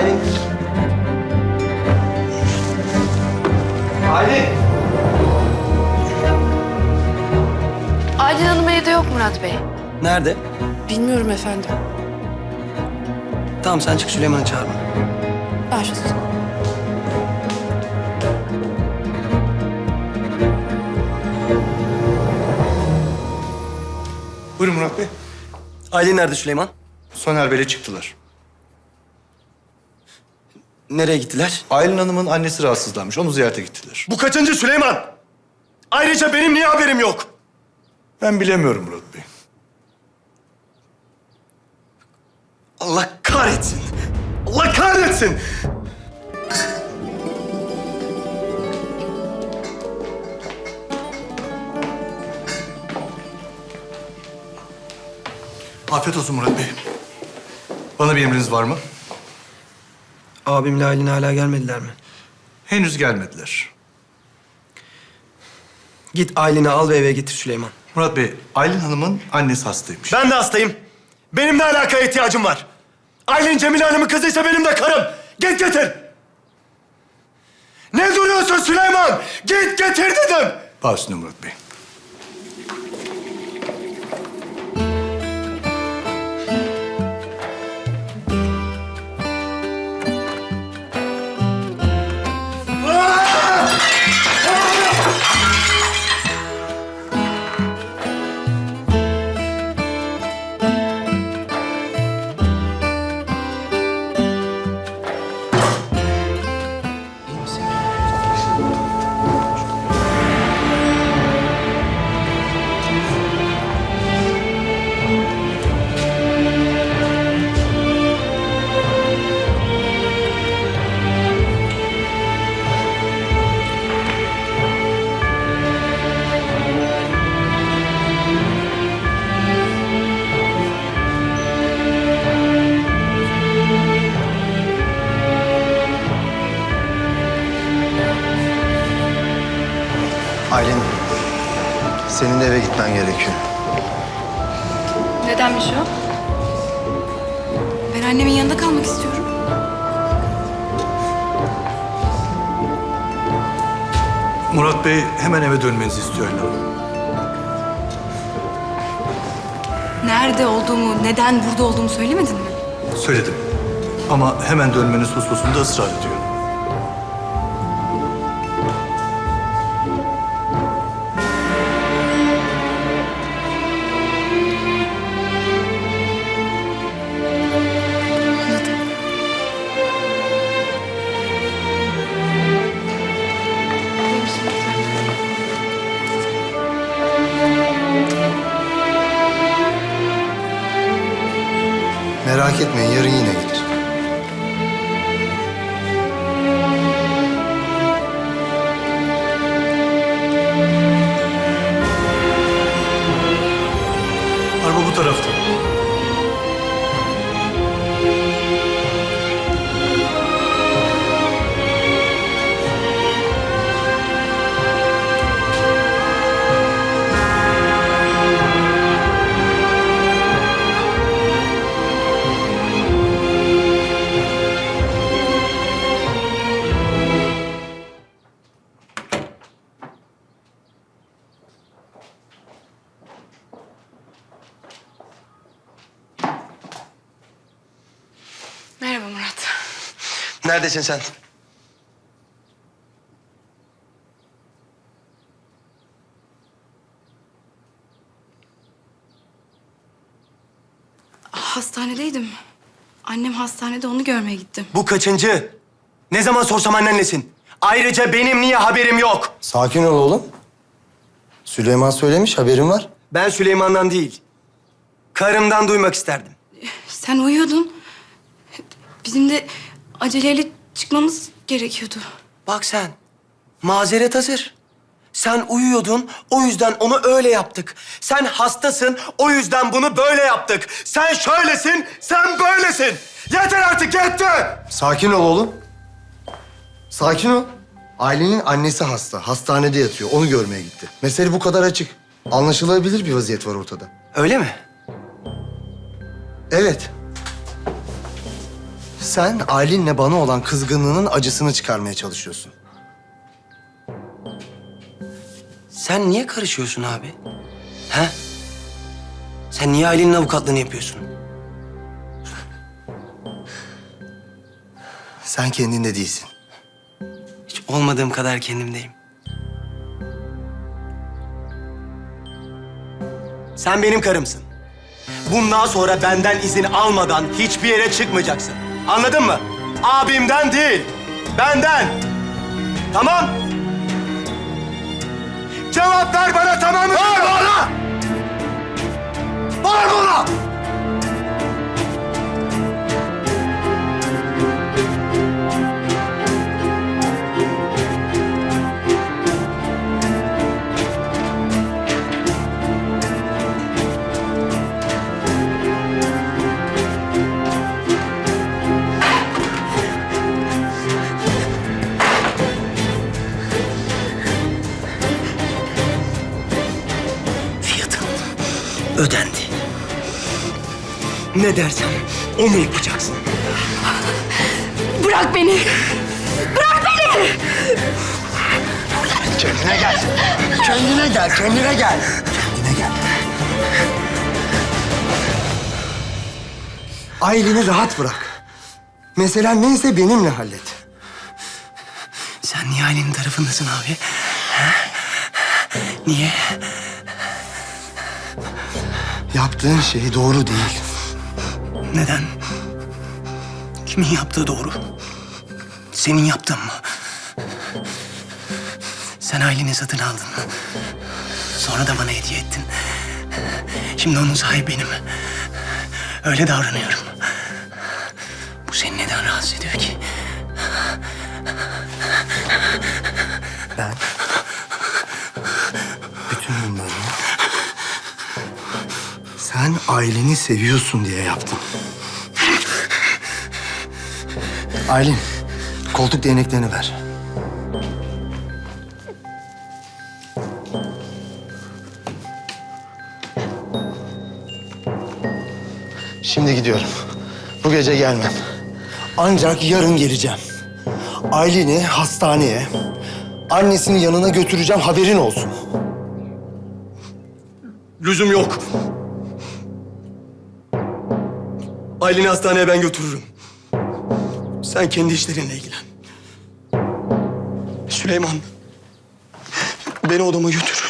Aylin. Aylin. Aylin Hanım evde yok Murat Bey. Nerede? Bilmiyorum efendim. Tamam sen çık Süleyman'ı çağırma. Baş üstüne. Buyurun Murat Bey. Aylin nerede Süleyman? Soner Bey'le çıktılar. Nereye gittiler? Aylin Hanım'ın annesi rahatsızlanmış. Onu ziyarete gittiler. Bu kaçıncı Süleyman? Ayrıca benim niye haberim yok? Ben bilemiyorum Murat Bey. Allah kahretsin. Allah kahretsin. Afiyet olsun Murat Bey. Bana bir emriniz var mı? Abimle Aylin hala gelmediler mi? Henüz gelmediler. Git Aylin'i al ve eve getir Süleyman. Murat Bey, Aylin Hanım'ın annesi hastaymış. Ben de hastayım. Benim ne alakaya ihtiyacım var? Aylin Cemile Hanım'ın kızıysa benim de karım. Git getir. Ne duruyorsun Süleyman? Git getir dedim. Bağışlayın Murat Bey. Senin de eve gitmen gerekiyor. Nedenmiş o? Ben annemin yanında kalmak istiyorum. Murat Bey hemen eve dönmenizi istiyor Hanım. Nerede olduğumu, neden burada olduğumu söylemedin mi? Söyledim. Ama hemen dönmeniz hususunda ısrar ediyor. Merak etmeyin, yarın yine gelir. Neredesin sen? Hastanedeydim. Annem hastanede onu görmeye gittim. Bu kaçıncı? Ne zaman sorsam annenlesin. Ayrıca benim niye haberim yok? Sakin ol oğlum. Süleyman söylemiş, haberin var. Ben Süleyman'dan değil, karımdan duymak isterdim. Sen uyuyordun. Bizim de aceleyle çıkmamız gerekiyordu. Bak sen, mazeret hazır. Sen uyuyordun, o yüzden onu öyle yaptık. Sen hastasın, o yüzden bunu böyle yaptık. Sen şöylesin, sen böylesin. Yeter artık, yetti! Sakin ol oğlum. Sakin ol. Aylin'in annesi hasta, hastanede yatıyor. Onu görmeye gitti. Mesele bu kadar açık. Anlaşılabilir bir vaziyet var ortada. Öyle mi? Evet. Sen Aylin'le bana olan kızgınlığının acısını çıkarmaya çalışıyorsun. Sen niye karışıyorsun abi? He? Sen niye ailenin avukatlığını yapıyorsun? Sen kendinde değilsin. Hiç olmadığım kadar kendimdeyim. Sen benim karımsın. Bundan sonra benden izin almadan hiçbir yere çıkmayacaksın. Anladın mı? Abimden değil, benden. Tamam? Cevap ver bana tamam mı? Ödendi. Ne dersem onu yapacaksın. Bırak beni! Bırak beni! Kendine gel. Kendine gel, kendine gel. Kendine gel. Aylin'i rahat bırak. Mesela neyse benimle hallet. Sen niye ailenin tarafındasın abi? Ha? Niye? Yaptığın şey doğru değil. Neden? Kimin yaptığı doğru? Senin yaptığın mı? Sen aileni satın aldın. Sonra da bana hediye ettin. Şimdi onun sahibi benim. Öyle davranıyorum. Bu seni neden rahatsız ediyor ki? Ben sen aileni seviyorsun diye yaptım. Aylin, koltuk değneklerini ver. Şimdi gidiyorum. Bu gece gelmem. Ancak yarın geleceğim. Aylin'i hastaneye, annesinin yanına götüreceğim haberin olsun. Lüzum yok. Aileni hastaneye ben götürürüm. Sen kendi işlerinle ilgilen. Süleyman, beni odama götür.